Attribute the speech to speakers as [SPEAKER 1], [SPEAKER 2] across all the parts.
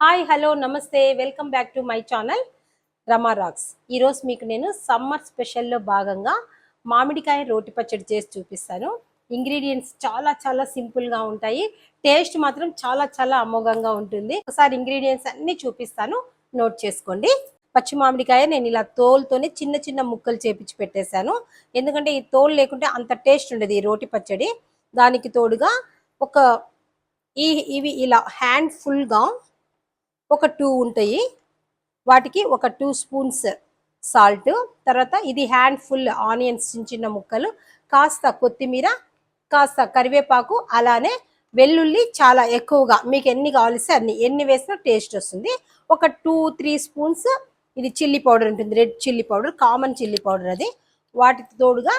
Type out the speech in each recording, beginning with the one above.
[SPEAKER 1] Hi hello నమస్తే welcome back to my channel Rama rocks. ఈరోజు మీకు నేను సమ్మర్ స్పెషల్లో భాగంగా మామిడికాయ రోటి పచ్చడి చేసి చూపిస్తాను. ఇంగ్రీడియంట్స్ చాలా చాలా సింపుల్గా ఉంటాయి. టేస్ట్ మాత్రం చాలా చాలా అమోఘంగా ఉంటుంది. ఒకసారి ఇంగ్రీడియంట్స్ అన్ని చూపిస్తాను. నోట్ చేసుకోండి. పచ్చి మామిడికాయ నేను ఇలా తోలుతోనే చిన్న చిన్న ముక్కలు చేపించి పెట్టేశాను. ఎందుకంటే ఈ తోలు లేకుంటే అంత టేస్ట్ ఉండదు ఈ రోటి పచ్చడి. దానికి తోడుగా ఒక ఈ ఇవి ఇలా హ్యాండ్ ఫుల్గా ఒక టూ ఉంటాయి. వాటికి ఒక టూ స్పూన్స్ సాల్ట్ తర్వాత ఇది హ్యాండ్ ఫుల్ ఆనియన్స్ చిన్న చిన్న ముక్కలు కాస్త కొత్తిమీర కాస్త కరివేపాకు అలానే వెల్లుల్లి చాలా ఎక్కువగా మీకు ఎన్ని కావాలిస్తే అన్ని ఎన్ని వేసినా టేస్ట్ వస్తుంది. ఒక టూ త్రీ స్పూన్స్ ఇది చిల్లీ పౌడర్ ఉంటుంది red chilli powder common chilli powder అది. వాటికి తోడుగా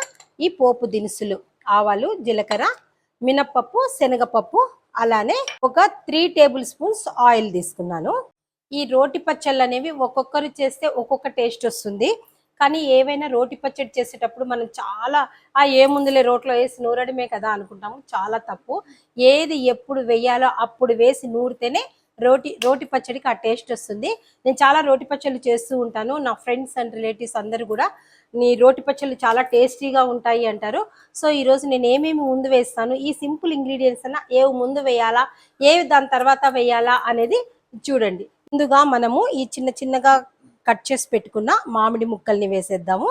[SPEAKER 1] ఈ పోపు దినుసులు ఆవాలు జీలకర్ర మినప్పప్పు శనగపప్పు అలానే ఒక త్రీ టేబుల్ స్పూన్స్ ఆయిల్ తీసుకున్నాను. ఈ రోటి పచ్చళ్ళు అనేవి ఒక్కొక్కరు చేస్తే ఒక్కొక్క టేస్ట్ వస్తుంది. కానీ ఏవైనా రోటి పచ్చడి చేసేటప్పుడు మనం చాలా ఆ ఏముందిలే రోట్లో వేసి నూరడమే కదా అనుకుంటాము. చాలా తప్పు. ఏది ఎప్పుడు వేయాలో అప్పుడు వేసి నూరితేనే రోటి రోటి పచ్చడికి ఆ టేస్ట్ వస్తుంది. నేను చాలా రోటి పచ్చళ్ళు చేస్తూ ఉంటాను. నా ఫ్రెండ్స్ అండ్ రిలేటివ్స్ అందరు కూడా నీ రోటి పచ్చళ్ళు చాలా టేస్టీగా ఉంటాయి అంటారు. సో ఈరోజు నేను ఏమేమి ముందు వేస్తాను ఈ సింపుల్ ఇంగ్రీడియంట్స్ అన్న ఏవి ముందు వేయాలా ఏవి దాని తర్వాత వేయాలా అనేది చూడండి. ముందుగా మనము ఈ చిన్న చిన్నగా కట్ చేసి పెట్టుకున్న మామిడి ముక్కల్ని వేసేద్దాము.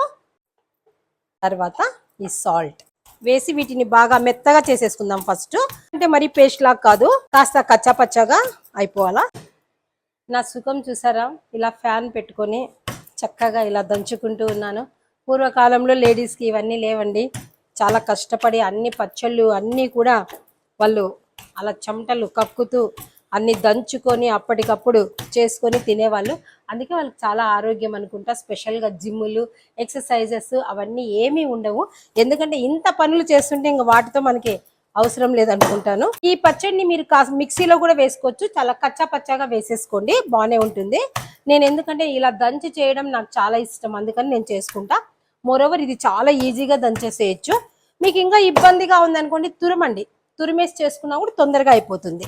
[SPEAKER 1] తర్వాత ఈ సాల్ట్ వేసి వీటిని బాగా మెత్తగా చేసేసుకుందాం ఫస్ట్. అంటే మరి పేస్ట్ లాగా కాదు కాస్త కచ్చాపచ్చగా అయిపోవాలా. నా సుఖం చూసారా? ఇలా ఫ్యాన్ పెట్టుకొని చక్కగా ఇలా దంచుకుంటూ ఉన్నాను. పూర్వకాలంలో లేడీస్కి ఇవన్నీ లేవండి. చాలా కష్టపడి అన్ని పచ్చళ్ళు అన్నీ కూడా వాళ్ళు అలా చెమటలు కక్కుతూ అన్ని దంచుకొని అప్పటికప్పుడు చేసుకొని తినేవాళ్ళు. అందుకే వాళ్ళకి చాలా ఆరోగ్యం అనుకుంటా. స్పెషల్గా జిమ్ములు ఎక్సర్సైజెస్ అవన్నీ ఏమీ ఉండవు. ఎందుకంటే ఇంత పనులు చేస్తుంటే ఇంకా వాటితో మనకి అవసరం లేదనుకుంటాను. ఈ పచ్చడిని మీరు కాస్త మిక్సీలో కూడా వేసుకోవచ్చు. చాలా కచ్చా పచ్చాగా వేసేసుకోండి. బాగానే ఉంటుంది. నేను ఎందుకంటే ఇలా దంచి చేయడం నాకు చాలా ఇష్టం. అందుకని నేను చేసుకుంటా. మోరోవర్ ఇది చాలా ఈజీగా దంచేసేయచ్చు. మీకు ఇంకా ఇబ్బందిగా ఉందనుకోండి తురమండి. తురిమేసి చేసుకున్నా కూడా తొందరగా అయిపోతుంది.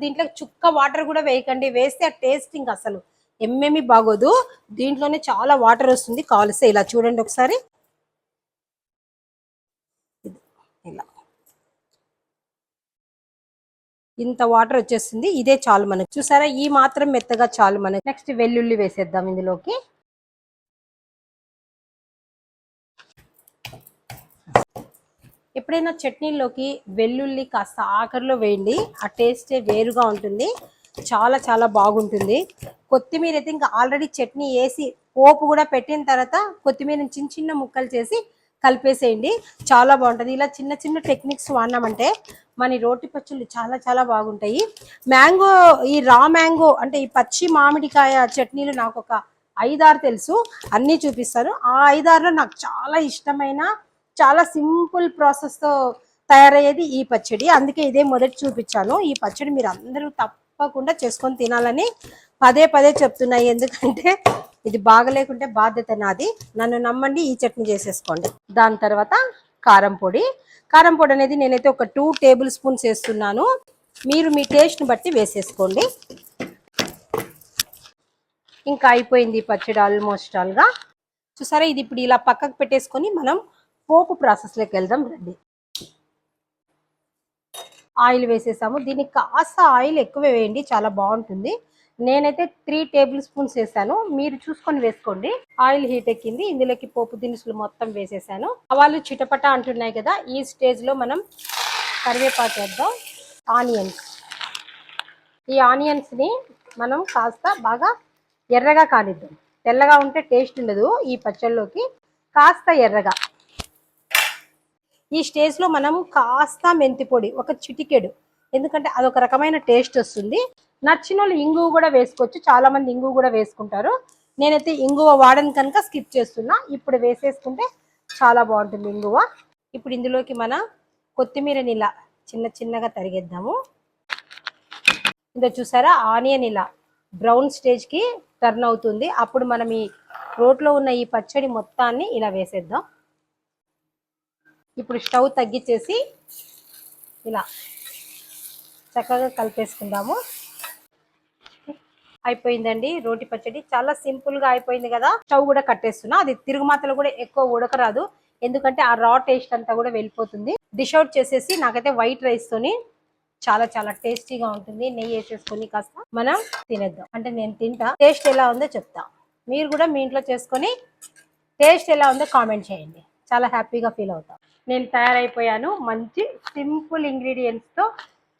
[SPEAKER 1] దీంట్లో చుక్క వాటర్ కూడా వేయకండి. వేస్తే ఆ టేస్ట్ ఇంకా అసలు ఎమ్మేమి బాగోదు. దీంట్లోనే చాలా వాటర్ వస్తుంది. కావలిస్తే ఇలా చూడండి ఒకసారి. ఇలా. ఇంత వాటర్ వచ్చేస్తుంది. ఇదే చాలు మనకు. చూసారా? ఈ మాత్రం మెత్తగా చాలు మనకు. నెక్స్ట్ వెల్లుల్లి వేసేద్దాం ఇందులోకి. ఎప్పుడైనా చట్నీలోకి వెల్లుల్లి కాస్త ఆఖరిలో వేయండి. ఆ టేస్టే వేరుగా ఉంటుంది. చాలా చాలా బాగుంటుంది. కొత్తిమీర అయితే ఇంకా ఆల్రెడీ చట్నీ వేసి పోపు కూడా పెట్టిన తర్వాత కొత్తిమీరని చిన్న చిన్న ముక్కలు చేసి కలిపేసేయండి. చాలా బాగుంటుంది. ఇలా చిన్న చిన్న టెక్నిక్స్ వాడినామంటే మన రోటి పచ్చళ్ళు చాలా చాలా బాగుంటాయి. మ్యాంగో ఈ రా మ్యాంగో అంటే ఈ పచ్చి మామిడికాయ చట్నీలు నాకు ఒక ఐదారు తెలుసు. అన్నీ చూపిస్తాను. ఆ ఐదారులో నాకు చాలా ఇష్టమైన చాలా సింపుల్ ప్రాసెస్తో తయారయ్యేది ఈ పచ్చడి. అందుకే ఇదే మొదటి చూపించాను. ఈ పచ్చడి మీరు అందరూ తప్పకుండా చేసుకొని తినాలని పదే పదే చెప్తున్నాయి. ఎందుకంటే ఇది బాగలేకుంటే బాధ్యత నాది. నన్ను నమ్మండి ఈ చట్నీ చేసేసుకోండి. దాని తర్వాత కారం పొడి. కారం పొడి అనేది నేనైతే ఒక టూ టేబుల్ స్పూన్స్ వేస్తున్నాను. మీరు మీ టేస్ట్ని బట్టి వేసేసుకోండి. ఇంకా అయిపోయింది ఈ పచ్చడి ఆల్మోస్ట్ ఆల్గా. చూసారా? ఇది ఇప్పుడు ఇలా పక్కకు పెట్టేసుకొని మనం పోపు ప్రాసెస్లోకి వెళ్దాం రండి. ఆయిల్ వేసేసాము. దీనికి కాస్త ఆయిల్ ఎక్కువ వేయండి చాలా బాగుంటుంది. నేనైతే త్రీ టేబుల్ స్పూన్స్ వేసాను. మీరు చూసుకొని వేసుకోండి. ఆయిల్ హీట్ ఎక్కింది. ఇందులోకి పోపు దినుసులు మొత్తం వేసేసాను. ఆవాలు చిటపట అంటున్నాయి కదా ఈ స్టేజ్లో మనం కరివేపాకు వేద్దాం. ఆనియన్స్. ఈ ఆనియన్స్ని మనం కాస్త బాగా ఎర్రగా కానిద్దాం. తెల్లగా ఉంటే టేస్ట్ ఉండదు ఈ పచ్చళ్ళలోకి కాస్త ఎర్రగా. ఈ స్టేజ్లో మనం కాస్త మెంతి పొడి ఒక చిటికెడు. ఎందుకంటే అదొక రకమైన టేస్ట్ వస్తుంది. నచ్చిన వాళ్ళు ఇంగువ కూడా వేసుకోవచ్చు. చాలా మంది ఇంగువ కూడా వేసుకుంటారు. నేనైతే ఇంగువ వాడని కనుక స్కిప్ చేస్తున్నా. ఇప్పుడు వేసేసుకుంటే చాలా బాగుంటుంది ఇంగువ. ఇప్పుడు ఇందులోకి మన కొత్తిమీరని ఇలా చిన్న చిన్నగా తరిగేద్దాము. ఇందో చూసారా? ఆనియన్ ఇలా బ్రౌన్ స్టేజ్కి టర్న్ అవుతుంది. అప్పుడు మనం ఈ రోట్లో ఉన్న ఈ పచ్చడి మొత్తాన్ని ఇలా వేసేద్దాం. ఇప్పుడు స్టవ్ తగ్గించేసి ఇలా చక్కగా కలిపేసుకుందాము. అయిపోయిందండి రోటి పచ్చడి. చాలా సింపుల్గా అయిపోయింది కదా. స్టవ్ కూడా కట్టేస్తున్నా. అది తిరుగుమాతలు కూడా ఎక్కువ ఉడకరాదు. ఎందుకంటే ఆ రా టేస్ట్ అంతా కూడా వెళ్ళిపోతుంది. డిష్ అవుట్ చేసేసి నాకైతే వైట్ రైస్తోని చాలా చాలా టేస్టీగా ఉంటుంది. నెయ్యి వేసేసుకొని కాస్త మనం తినేద్దాం. అంటే నేను తింటా. టేస్ట్ ఎలా ఉందో చెప్తా. మీరు కూడా మీ ఇంట్లో చేసుకొని టేస్ట్ ఎలా ఉందో కామెంట్ చేయండి. చాలా హ్యాపీగా ఫీల్ అవుతాం. నేను తయారైపోయాను. మంచి సింపుల్ ఇంగ్రీడియంట్స్తో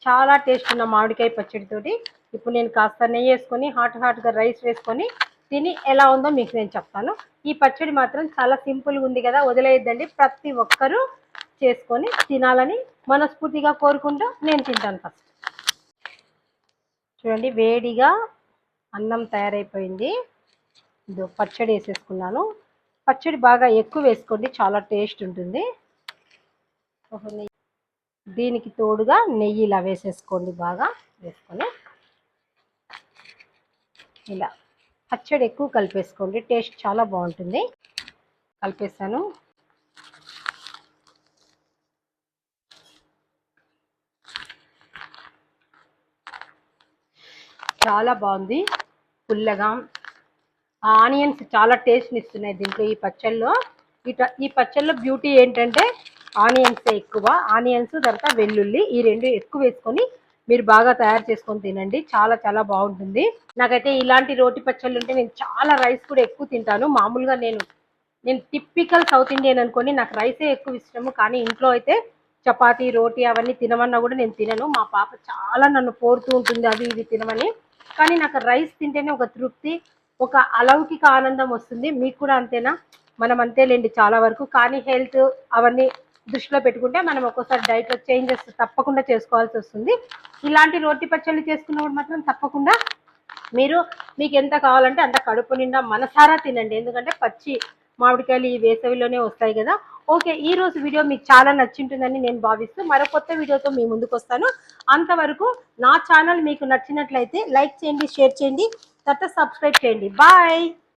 [SPEAKER 1] చాలా టేస్ట్ ఉన్న మామిడికాయ పచ్చడితోటి ఇప్పుడు నేను కాస్త నెయ్యి వేసుకొని హాట్ హాట్గా రైస్ వేసుకొని తిని ఎలా ఉందో మీకు నేను చెప్తాను. ఈ పచ్చడి మాత్రం చాలా సింపుల్గా ఉంది కదా వదిలేయద్దండి. ప్రతి ఒక్కరూ చేసుకొని తినాలని మనస్ఫూర్తిగా కోరుకుంటూ నేను తింటాను ఫస్ట్. చూడండి వేడిగా అన్నం తయారైపోయింది. ఇదో పచ్చడి వేసేసుకున్నాను. పచ్చడి బాగా ఎక్కువ వేసుకోండి చాలా టేస్ట్ ఉంటుంది. ఒక నెయ్యి. దీనికి తోడుగా నెయ్యి ఇలా వేసేసుకోండి బాగా వేసుకొని. ఇలా. పచ్చడి ఎక్కువ కలిపేసుకోండి టేస్ట్ చాలా బాగుంటుంది. కలిపేసాను. చాలా బాగుంది. పుల్లగా ఆనియన్స్ చాలా టేస్ట్ని ఇస్తున్నాయి దీంట్లో ఈ పచ్చళ్ళలో. ఈ పచ్చళ్ళలో బ్యూటీ ఏంటంటే ఆనియన్స్ ఎక్కువ. ఆనియన్స్ తర్వాత వెల్లుల్లి ఈ రెండు ఎక్కువ వేసుకొని మీరు బాగా తయారు చేసుకొని తినండి. చాలా చాలా బాగుంటుంది. నాకైతే ఇలాంటి రోటి పచ్చళ్ళు ఉంటే నేను చాలా రైస్ కూడా ఎక్కువ తింటాను. మామూలుగా నేను నేను టిపికల్ సౌత్ ఇండియన్ అనుకోని నాకు రైసే ఎక్కువ ఇష్టము. కానీ ఇంట్లో అయితే చపాతీ రోటీ అవన్నీ తినమన్నా కూడా నేను తినను. మా పాప చాలా నన్ను కోరుతూ ఉంటుంది అది ఇది తినమని. కానీ నాకు రైస్ తింటేనే ఒక తృప్తి. ఒక అలౌకిక ఆనందం వస్తుంది. మీకు కూడా అంతేనా? మనం అంతేలేండి చాలా వరకు. కానీ హెల్త్ అవన్నీ దృష్టిలో పెట్టుకుంటే మనం ఒక్కోసారి డైట్లో చేంజెస్ తప్పకుండా చేసుకోవాల్సి వస్తుంది. ఇలాంటి రోటి పచ్చళ్ళు చేసుకున్నప్పుడు మాత్రం తప్పకుండా మీరు మీకు ఎంత కావాలంటే అంత కడుపు నిండా మనసారా తినండి. ఎందుకంటే పచ్చి మామిడికాయలు ఈ వేసవిలోనే వస్తాయి కదా. ఓకే ఈ రోజు వీడియో మీకు చాలా నచ్చింటుందని నేను భావిస్తూ మరో కొత్త వీడియోతో మీ ముందుకు వస్తాను అంతవరకు నా ఛానల్ మీకు నచ్చినట్లయితే లైక్ చేయండి షేర్ చేయండి. తర్వాత సబ్స్క్రైబ్ చేయండి. బాయ్.